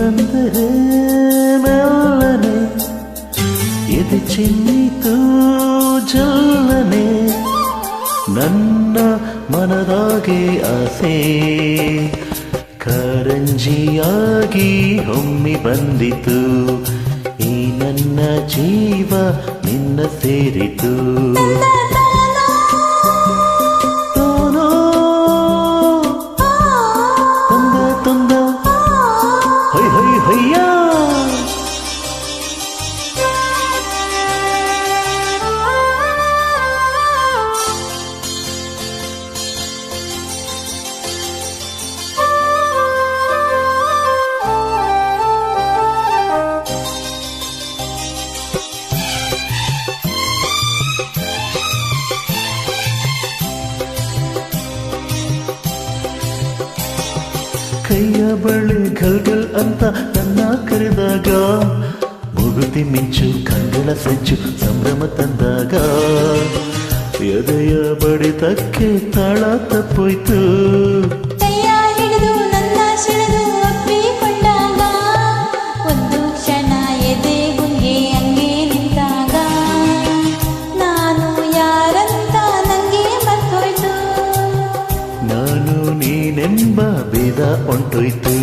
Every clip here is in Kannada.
ಬಂದರೆ ಮೆಲ್ಲನೆ, ಎದೆ ಚಿನ್ನಿತು ಜಲ್ಲನೆ, ನನ್ನ ಮನದಾಗೆ ಆಸೆ. ಕಾರಂಜಿಯಾಗಿ ಹೊಮ್ಮಿ ಬಂದಿತು, ಈ ನನ್ನ ಜೀವ ನಿನ್ನ ಸೇರಿತು. ಹೈ ಹೈ ಹಯ್ಯ ಕೈಯ ಬಳೆ ಗಲ್ಗಲ್ ಅಂತ ನನ್ನ ಕರೆದಾಗ ಮುಗುತಿ ಮಿಂಚು ಕಂಗಳ ಸಂಚು ಸಂಭ್ರಮ ತಂದಾಗ ಎದೆಯ ಬಡಿತಕ್ಕೆ ತಾಳ ತಪ್ಪೋಯ್ತು ಒಂಟೋಯ್ತು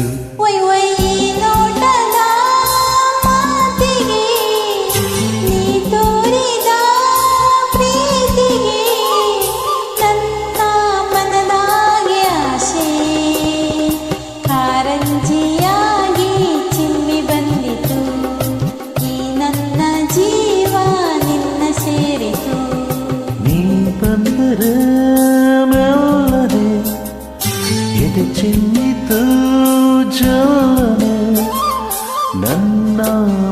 ಚಿನ್ನಿತು ಜಾನೆ ನನ್ನ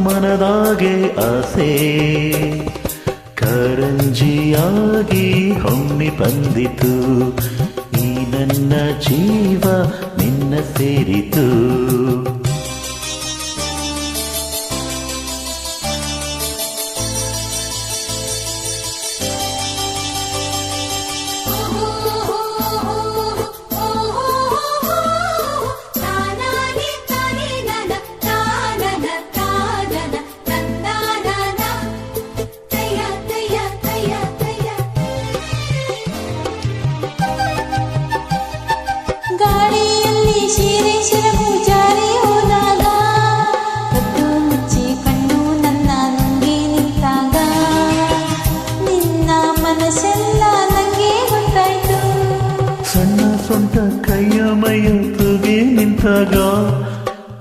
ಮನದಾಗೆ ಆಸೆ ಕರಂಜಿಯಾಗಿ ಹೊಮ್ಮಿ ಬಂದಿತು ಈ ನನ್ನ ಜೀವ ನಿನ್ನ ಸೇರಿತು. ಸಣ್ಣ ಸೊಂಟ ಕೈಯ ಮೈಯ ತೂಗಿ ನಿಂತಾಗ.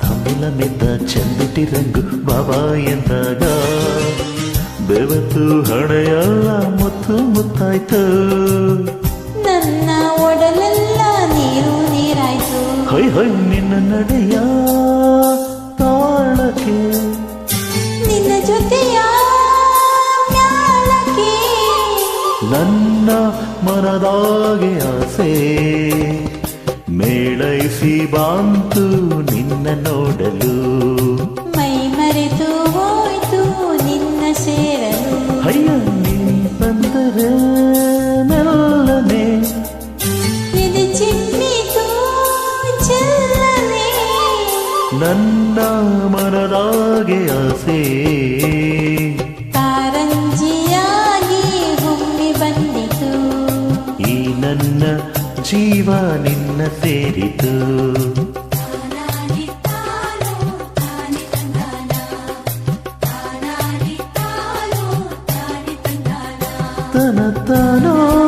ತಮಿಳ ಮೆದ್ದ ಚಂದುಟಿ ರಂಗು ಬಾಬಾ ಎಂದಾಗ. ಬೆವತು ಹಣೆಯಲ್ಲ ಮುತ್ತು ಮುತ್ತಾಯ್ತು. ಹೈ ಹೈ ನಿನ್ನ ನಡೆಯ ತಾಳಕ್ಕೆ. ನಿನ್ನ ಜೊತೆಯ ನನ್ನ ಮನದಾಗೆ ಆಸೆ. ಮೇಳೈಸಿ ಬಾಂತು ನಿನ್ನ ನೋಡಲು. ನನ್ನ ಮನದಾಗೆ ಆಸೆ. ಕಾರಂಜಿಯಾಗಿ ಹೊಮ್ಮಿ ಬಂದಿತು. ಈ ನನ್ನ ಜೀವ ನಿನ್ನ ಸೇರಿತು. ತನ ತಾನೋ